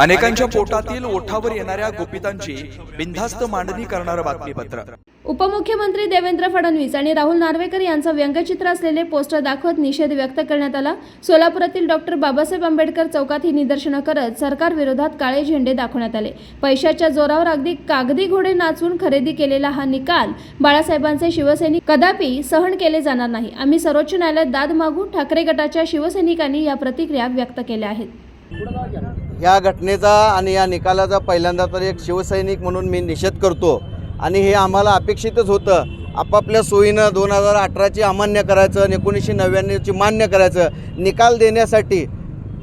अनेकांच्या पोटातील ओठावर येणाऱ्या गोपितांची बिनधास्त मांडणी करणारं बातमीपत्र. उपमुख्यमंत्री देवेंद्र फडणवीस आणि राहुल नार्वेकर यांचं व्यंगचित्र असलेले पोस्टर दाखवत निषेध व्यक्त करण्यात आला. सोलापुरातील डॉक्टर बाबासाहेब आंबेडकर चौकात ही निदर्शनं करत सरकार विरोधात काळे झेंडे दाखवण्यात आले. पैशाच्या जोरावर अगदी कागदी घोडे नाचवून खरेदी केलेला हा निकाल बाळासाहेबांचे शिवसैनिक कदापि सहन केले जाणार नाही. आम्ही सर्वोच्च न्यायालयात दाद मागू ठाकरे गटाच्या शिवसैनिकांनी या प्रतिक्रिया व्यक्त केल्या आहेत. या घटनेचा आणि या निकालाचा पहिल्यांदा तर एक शिवसैनिक म्हणून मी निषेध करतो. आणि हे आम्हाला अपेक्षितच होतं. आपापल्या सोयीनं दोन हजार अठराची अमान्य करायचं आणि एकोणीसशे नव्याण्णवची मान्य करायचं. निकाल देण्यासाठी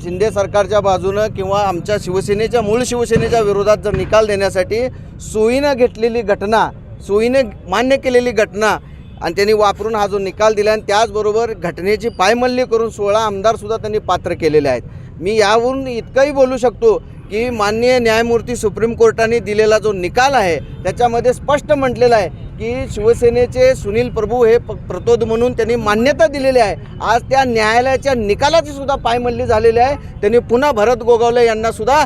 शिंदे सरकारच्या बाजूनं किंवा आमच्या शिवसेनेच्या मूळ शिवसेनेच्या विरोधात जर निकाल देण्यासाठी सोयीनं घेतलेली घटना सोयीने मान्य केलेली घटना आणि त्यांनी वापरून हा जो निकाल दिला आणि त्याचबरोबर घटनेची पायमल्ली करून सोळा आमदारसुद्धा त्यांनी पात्र केलेले आहेत. मी यावरून इतकंही बोलू शकतो की माननीय न्यायमूर्ती सुप्रीम कोर्टाने दिलेला जो निकाल आहे त्याच्यामध्ये स्पष्ट म्हटलेलं आहे की शिवसेनेचे सुनील प्रभू हे प प्रतोद म्हणून त्यांनी मान्यता दिलेली आहे. आज त्या न्यायालयाच्या निकालाची सुद्धा पायमल्ली झालेली आहे. त्यांनी पुन्हा भरत गोगावले यांना सुद्धा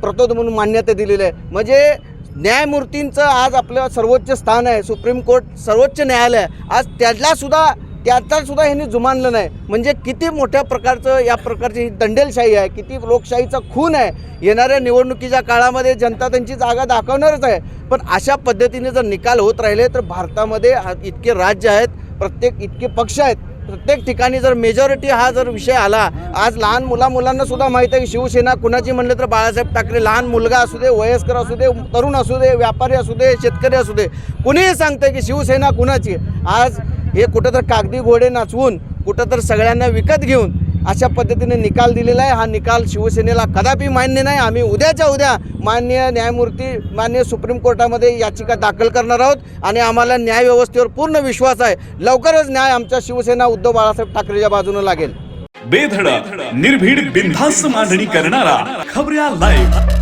प्रतोद म्हणून मान्यता दिलेली आहे. म्हणजे न्यायमूर्तींचं आज आपलं सर्वोच्च स्थान आहे. सुप्रीम कोर्ट सर्वोच्च न्यायालय आज त्याला सुद्धा त्याचा सुद्धा ह्यांनी जुमानलं नाही. म्हणजे किती मोठ्या प्रकारचं या प्रकारची ही दंडेलशाही आहे किती लोकशाहीचा खून आहे. येणाऱ्या निवडणुकीच्या काळामध्ये जनता त्यांची जागा दाखवणारच आहे. पण अशा पद्धतीने जर निकाल होत राहिले तर भारतामध्ये इतके राज्य आहेत प्रत्येक इतके पक्ष आहेत प्रत्येक ठिकाणी जर मेजॉरिटी हा जर विषय आला आज लहान मुला मुलांना सुद्धा माहीत आहे की शिवसेना कुणाची म्हणलं तर बाळासाहेब ठाकरे लहान मुलगा असू दे वयस्कर असू दे तरुण असू दे व्यापारी असू दे शेतकरी असू दे. कुणीही सांगतं की शिवसेना कुणाची आज हे कुठं तर कागदी घोडे नाचवून कुठं तर सगळ्यांना विकत घेऊन अशा पद्धतीने निकाल दिलेला आहे. हा निकाल शिवसेनेला कदापि मान्य नाही. आम्ही उद्याच्या उद्या मान्य न्यायमूर्ती मान्य सुप्रीम कोर्टामध्ये याचिका दाखल करणार आहोत आणि आम्हाला न्यायव्यवस्थेवर पूर्ण विश्वास आहे. लवकरच न्याय आमच्या शिवसेना उद्धव बाळासाहेब ठाकरेच्या बाजूनं लागेल. बेधडक निर्भीड बिनधास्त मांडणी करणारा खबऱ्या लाईव्ह